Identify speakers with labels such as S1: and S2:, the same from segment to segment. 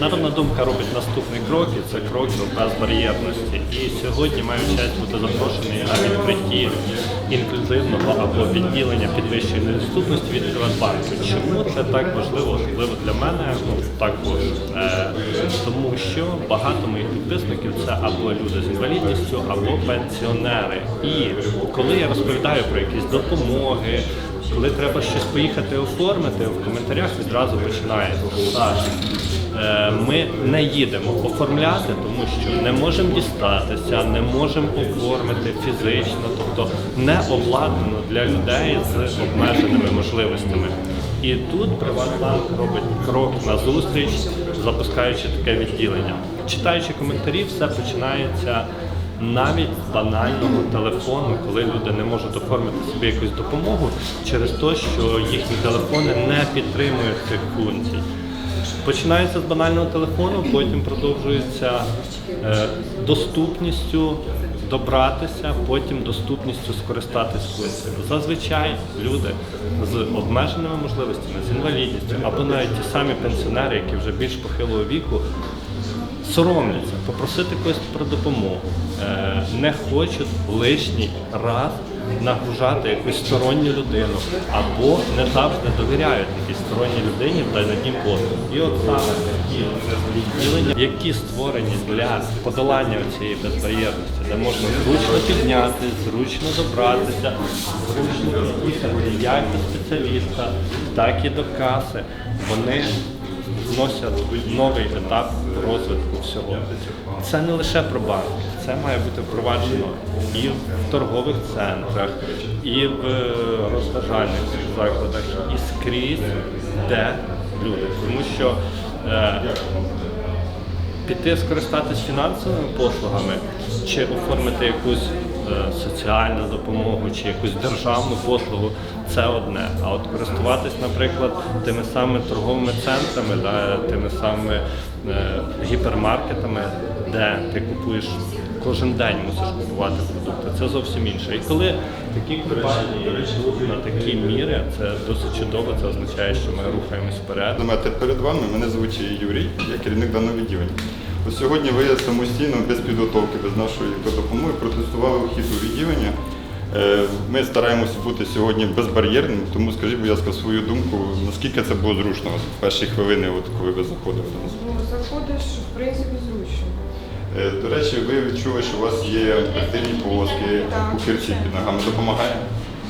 S1: Народна думка робить наступний крок, і це крок до безбар'єрності. І сьогодні маю честь бути запрошений на відкритті інклюзивного або відділення підвищеної доступності від Приватбанку. Чому це так важливо, особливо для мене? Ну також е, тому, що багато моїх підписників це або люди з інвалідністю, або пенсіонери. І коли я розповідаю про якісь допомоги. Коли треба щось поїхати оформити, в коментарях відразу починає писати. Е, Ми не їдемо оформляти, тому що не можемо дістатися, не можемо оформити фізично, тобто не обладнано для людей з обмеженими можливостями. І тут Приватбанк робить крок на зустріч, запускаючи таке відділення. Читаючи коментарі, все починається навіть з банального телефону, коли люди не можуть оформити собі якусь допомогу через те, що їхні телефони не підтримують цих функцій. Починається з банального телефону, потім продовжується е, доступністю добратися, потім доступністю скористатись функціями. Зазвичай люди з обмеженими можливостями, з інвалідністю або навіть ті самі пенсіонери, які вже більш похилого віку, соромляться попросити когось про допомогу, е, не хочуть лишній раз нагружати якусь сторонню людину або не завжди довіряють якійсь сторонній людині в наданні послуг. І от саме такі відділення, які створені для подолання цієї безбар'єрності, де можна зручно підняти, зручно добратися, зручно їхати як до спеціаліста, так і до каси. Вони вносять новий етап розвитку всього. Це не лише про банки, це має бути впроваджено і в торгових центрах, і в е, розважальних закладах, і скрізь, де люди. Тому що е, піти скористатись фінансовими послугами чи оформити якусь е, соціальну допомогу чи якусь державну послугу це одне. А от користуватись, наприклад, тими самими торговими центрами, да, тими самими е, гіпермаркетами, де ти купуєш кожен день мусиш купувати продукти. Це зовсім інше. І коли такі компанії йдуть на такі міри, це досить чудово. Це означає, що ми рухаємось вперед.
S2: Метр перед вами мене звуть Юрій, я керівник даного відділення. Ось сьогодні ви самостійно, без підготовки, без нашої допомоги, протестували вхід у відділення. Е, Ми стараємося бути сьогодні безбар'єрними, тому скажіть, будь ласка, свою думку, наскільки це було зручно в перші хвилини, от, коли ви заходили до нас?
S3: Ну, заходиш, в принципі, зручно.
S2: Е, До речі, ви відчули, що у вас є активні полоски,
S3: Так,
S2: пухирці під ногами. Допомагає?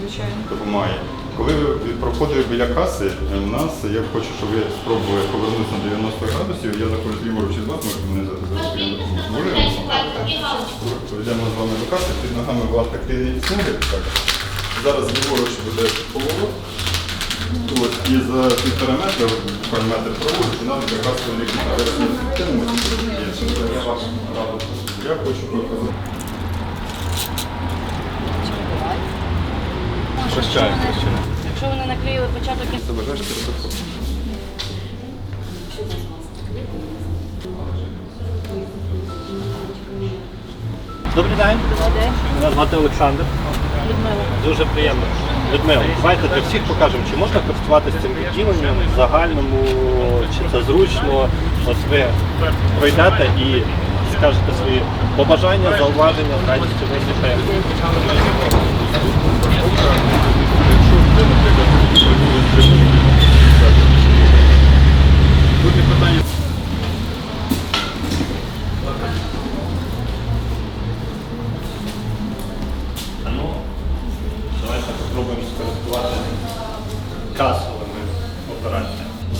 S3: Звичайно.
S2: допомагає. Коли ви проходили біля каси, е, у нас я хочу, щоб ви спробували повернутися на 90 градусів. Я заходжу ліворуч від вас, можете мене зараз Йдемо з вами до каси, під ногами у вас тактильні смуги. Так. Зараз ліворуч буде поворот. І за півтора метра, буквально метр проводить, і нам для каси лікаря. Я хочу показати. Прощаю, прощаю.
S4: Якщо вони наклеїли початок і
S2: Заважаєш телефон?
S1: Добрий день.
S4: Молодець.
S1: Мене звати Олександр.
S4: Людмила.
S1: Дуже приємно. Людмила, давайте для всіх покажемо, чи можна користуватися цим відділенням в загальному, чи це зручно. От ви пройдете і скажете свої побажання, зауваження, з радістю вислухаємо.
S2: Є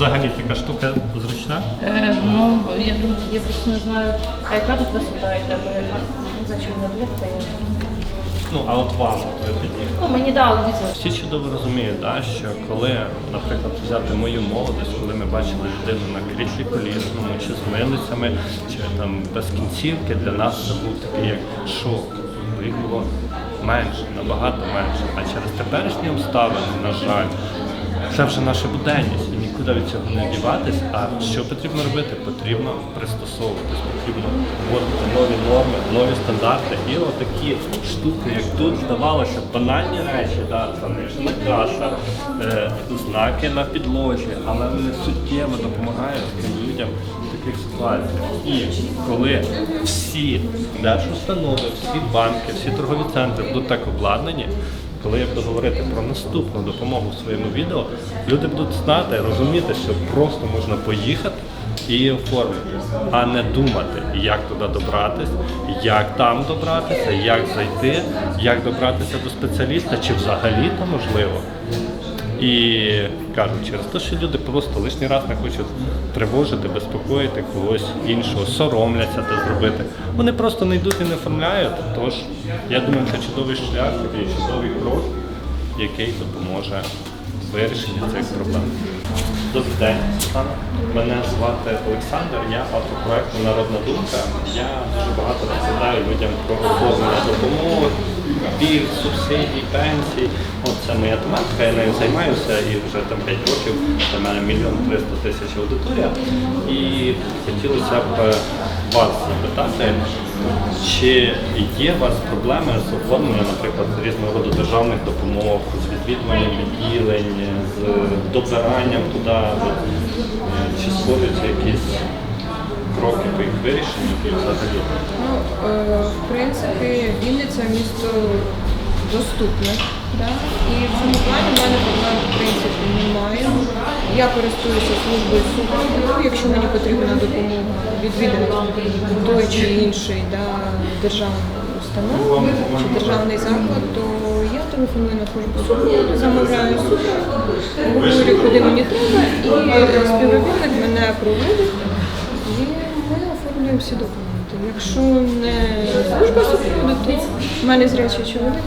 S1: Взагалі така штука зручна.
S4: Е, ну, я думаю, я просто не знаю, а яка тут висота йде, бо зачем не влітка.
S1: Ну, а от вам от ви тоді.
S4: Ну, мені дали візу.
S1: Всі чудово розуміють, да, що коли, наприклад, взяти мою молодість, коли ми бачили людину на кріслі колісному, чи з милицями, чи там без кінцівки, для нас це був такий як шок. Бо їх було менше, набагато менше. А через теперішні обставини, на жаль, це вже наша буденність. Нікуди від цього не діватись. А що потрібно робити? Потрібно пристосовуватись, потрібно вводити нові норми, нові стандарти. І отакі штуки, як тут, здавалося, банальні речі, да, там каша, е, знаки на підлозі, але вони суттєво допомагають тим людям в таких ситуаціях. І коли всі держустанови, всі банки, всі торгові центри будуть так обладнані, коли я буду говорити про наступну допомогу в своєму відео, люди будуть знати, розуміти, що просто можна поїхати і оформити, а не думати, як туди добратися, як там добратися, як зайти, як добратися до спеціаліста, чи взагалі то можливо. І кажу, через те, що люди просто лишній раз не хочуть тривожити, безпокоїти когось іншого, соромляться це зробити. Вони просто не йдуть і не оформляють. Тож я думаю, це чудовий шлях, такий чудовий крок, який допоможе вирішенні цих проблем. Добрий день. Мене звати Олександр, я автор проекту Народна думка. Я дуже багато розповідаю людям про оформлення допомоги, пільг, субсидій, пенсій. От це моя тематика, я нею займаюся і вже там 5 років. Для мене мільйон триста тисяч аудиторія. І хотілося б е, вас запитати, чи є у вас проблеми з оформленням, наприклад, різного роду державних допомог, з відвідуванням відділень, з добиранням туди, чи створюються якісь кроки по їх вирішенню і взагалі?
S3: Ну, е, в принципі, Вінниця місто доступне. Да? І в цьому плані в мене проблем в принципі немає. Я користуюся службою супроводу, якщо мені потрібна допомога відвідувати той чи інший да, державну установу чи державний заклад, то я телефоную на службу супроводу, замовляю супровод, говорю, куди мені треба, і співробітник мене проводить. І всі документи. Якщо не служба супроводу, то в мене зрячий чоловік.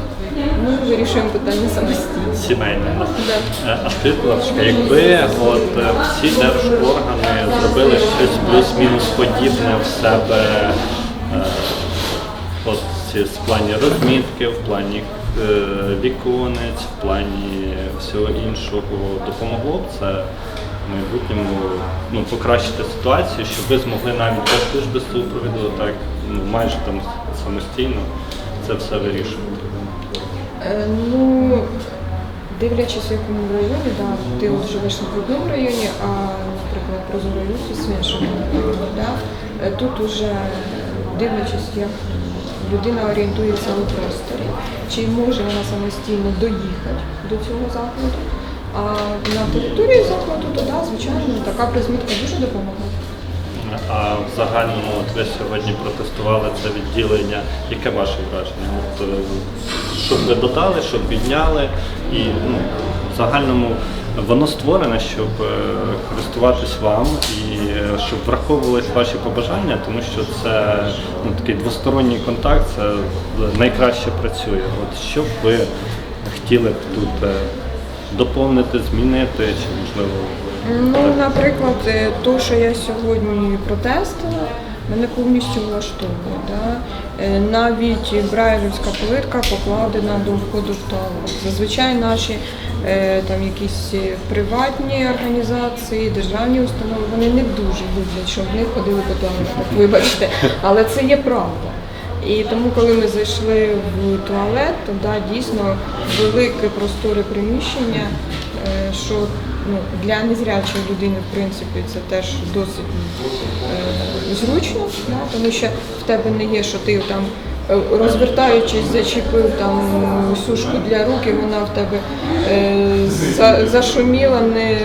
S3: Ми вирішуємо питання самостійно.
S1: Сімейне.
S3: Да.
S1: Е, А скажіть, будь ласка, якби от е, всі держоргани зробили щось плюс-мінус подібне в себе е, от в плані розмітки, в плані е, віконець, в плані всього іншого, допомогло б це в майбутньому ну, покращити ситуацію, щоб ви змогли навіть без служби супроводу, так ну, майже там самостійно це все вирішувати.
S3: Е, Ну, дивлячись, в якому районі, да, ти от живеш не в одному районі, а, наприклад, Прозорий іншому. Да? Е, Тут уже дивлячись, як людина орієнтується у просторі, чи може вона самостійно доїхати до цього закладу. А на території закладу, то да, звичайно, така призмітка дуже допомагає.
S1: А в загальному от ви сьогодні протестували це відділення. Яке ваше враження? От, е, що б ви додали, щоб підняли, і ну, в загальному воно створене, щоб е, користуватись вам і е, щоб враховувались ваші побажання, тому що це ну, такий двосторонній контакт, це найкраще працює. От що б ви хотіли б тут доповнити, змінити, чи можливо.
S3: Ну, наприклад, е, то, що я сьогодні протестила, мене повністю влаштовує. Да? Е, Навіть брайлівська плитка покладена до входу в туалет. Зазвичай наші е, там якісь приватні організації, державні установи, вони не дуже люблять, щоб в них ходили по туалетах, вибачте, але це є правда. І тому, коли ми зайшли в туалет, то да, дійсно велике просторе приміщення, е, що ну, для незрячої людини, в принципі, це теж досить е, зручно, да, тому що в тебе не є, що ти там е, розвертаючись, зачепив там сушку для рук, і вона в тебе е, за, зашуміла не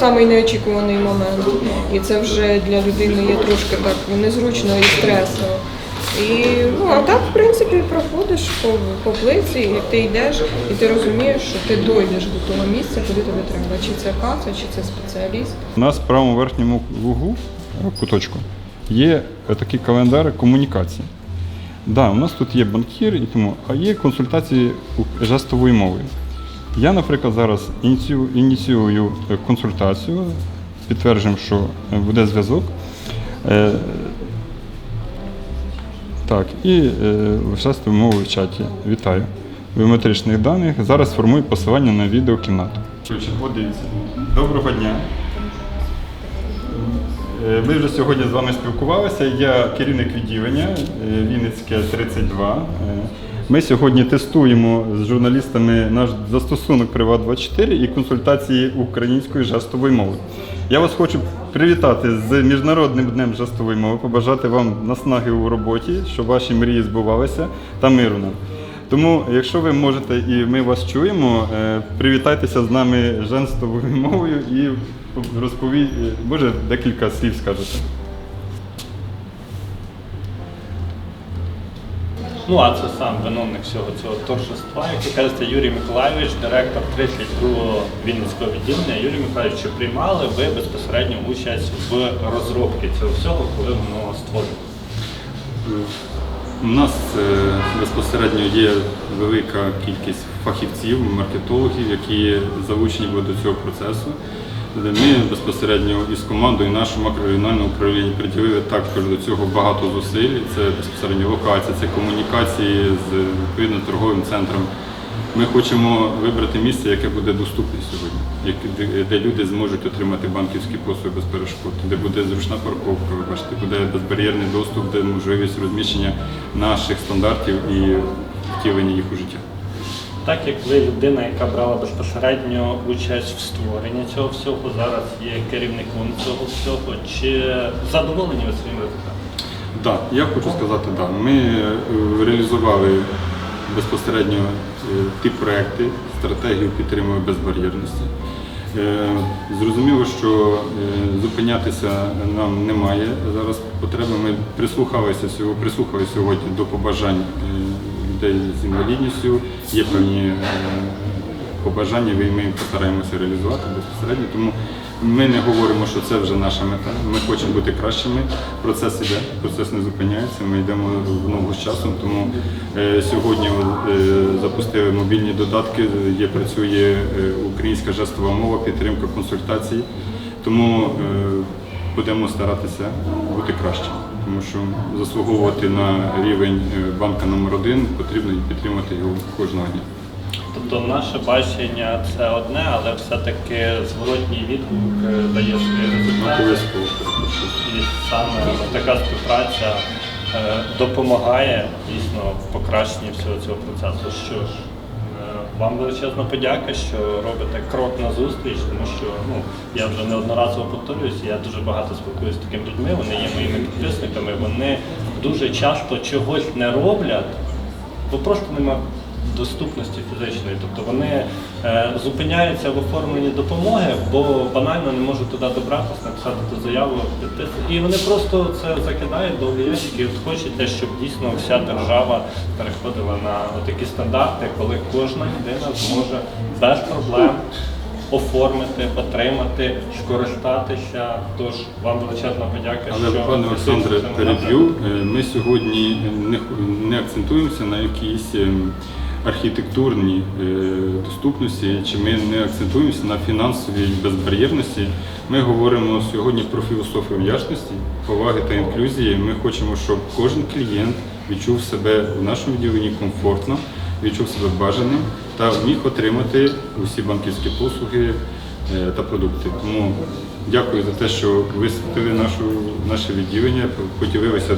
S3: самий неочікуваний момент. І це вже для людини є трошки так незручно і стресово. І ну а так, в принципі, проходиш по, по плиці, і ти йдеш, і ти розумієш, що ти дойдеш до того місця, куди тобі треба. Чи це каса, чи це спеціаліст.
S5: У нас в правому верхньому вуглу е, куточку є е, такий календар комунікації. Да, у нас тут є банкір і тому, а є консультації жестовою мовою. Я, наприклад, зараз ініціюю, ініціюю е, консультацію, підтверджуємо, що буде зв'язок. Так, і жестовою мовою в чаті. Вітаю. Біометричних даних. Зараз формую посилання на відеокімнату. Доброго дня. Е, Ми вже сьогодні з вами спілкувалися. Я керівник відділення е, Вінницьке 32. Е, Ми сьогодні тестуємо з журналістами наш застосунок Приват24 і консультації української жестової мови. Я вас хочу привітати з Міжнародним днем жестової мови, побажати вам наснаги у роботі, щоб ваші мрії збувалися та миру нам. Тому, якщо ви можете і ми вас чуємо, е, привітайтеся з нами жестовою мовою і розповідь, може, декілька слів скажете.
S1: Ну, а це сам виновник всього цього торжества. Як кажете, Юрій Миколайович, директор 32-го Вінницького відділення. Юрій Миколайович, чи приймали ви безпосередньо участь в розробці цього всього, коли воно створювалося?
S2: У нас е, безпосередньо є велика кількість фахівців, маркетологів, які залучені були до цього процесу. Ми безпосередньо із командою нашого макрорегіонального управління приділили також до цього багато зусиль. Це безпосередньо локація, це комунікації з відповідно торговим центром. Ми хочемо вибрати місце, яке буде доступне сьогодні, де- люди зможуть отримати банківські послуги без перешкод, де буде зручна парковка, ви бачите, буде безбар'єрний доступ, де можливість розміщення наших стандартів і втілення їх у життя.
S1: Так як ви людина, яка брала безпосередньо участь в створенні цього всього, зараз є керівником цього всього, чи задоволені ви своїм результатом?
S2: Так, я хочу сказати, так. Ми е, реалізували безпосередньо е, ті проекти, стратегію підтримки безбар'єрності. Е, Зрозуміло, що зупинятися нам немає зараз потреби. Ми прислухалися сьогодні, прислухалися сьогодні до побажань людей з інвалідністю. Є певні е, побажання, і ми постараємося реалізувати безпосередньо. Тому ми не говоримо, що це вже наша мета. Ми хочемо бути кращими. Процес іде, процес не зупиняється. Ми йдемо в ногу з часом. Тому е, сьогодні е, запустили мобільні додатки. Є працює українська жестова мова, підтримка консультацій. Тому будемо старатися бути кращими. Тому що заслуговувати на рівень е, банка номер один потрібно і підтримати його кожного дня.
S1: Тобто наше бачення це одне, але все-таки зворотній відгук е, дає свої результати. І саме така співпраця е, допомагає дійсно в покращенні всього цього процесу. Що ж, вам величезна подяка, що робите крок на зустріч, тому що ну, я вже неодноразово повторююся, я дуже багато спілкуюся з такими людьми, вони є моїми підписниками, вони дуже часто чогось не роблять, бо просто немає доступності фізичної. Тобто вони е, зупиняються в оформленні допомоги, бо банально не можуть туди добратися, написати ту заяву. І вони просто це закидають до ящики. І От хочеться, щоб дійсно вся держава переходила на такі стандарти, коли кожна людина зможе без проблем. Оформити, отримати, скористатися. Тож вам величезна подяка.
S2: Але,
S1: що
S2: пане Олександре, переб'ю. Е, Ми сьогодні не, не акцентуємося на якійсь ем, архітектурній е, доступності, чи ми не акцентуємося на фінансовій безбар'єрності. Ми говоримо сьогодні про філософію вдячності, поваги та інклюзії. Ми хочемо, щоб кожен клієнт відчув себе в нашому відділенні комфортно, відчув себе бажаним та міг отримати усі банківські послуги е, та продукти. Тому дякую за те, що висвітлили нашу, наше відділення, поділилися,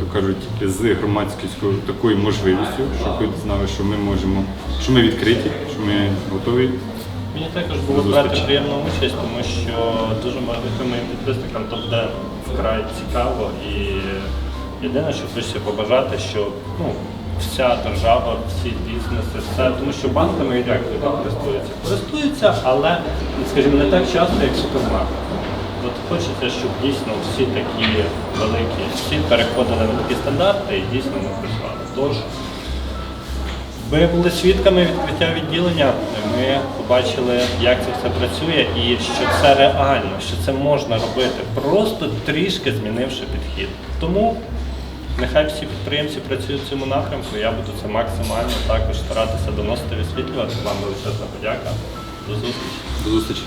S2: то кажуть, з громадськістю такою можливістю, щоб ви знали, що ми можемо, що ми відкриті, що ми готові.
S1: Мені також було брати приємну участь, тому що дуже багатьом моїм підписникам то буде вкрай цікаво. І єдине, що хочеться побажати, що ну, вся держава, всі бізнеси, все, тому що банками як люди користуються. Користуються, але, скажімо, не так часто, як супермаркет. От хочеться, щоб дійсно всі такі великі, всі переходили на такі стандарти і дійсно ми працювали. Тож, ви були свідками відкриття відділення. Ми побачили, як це все працює, і що це реально, що це можна робити, просто трішки змінивши підхід. Тому нехай всі підприємці працюють в цьому напрямку. Я буду це максимально також старатися доносити, висвітлювати. Вам величезна подяка. До зустрічі.
S2: До зустрічі.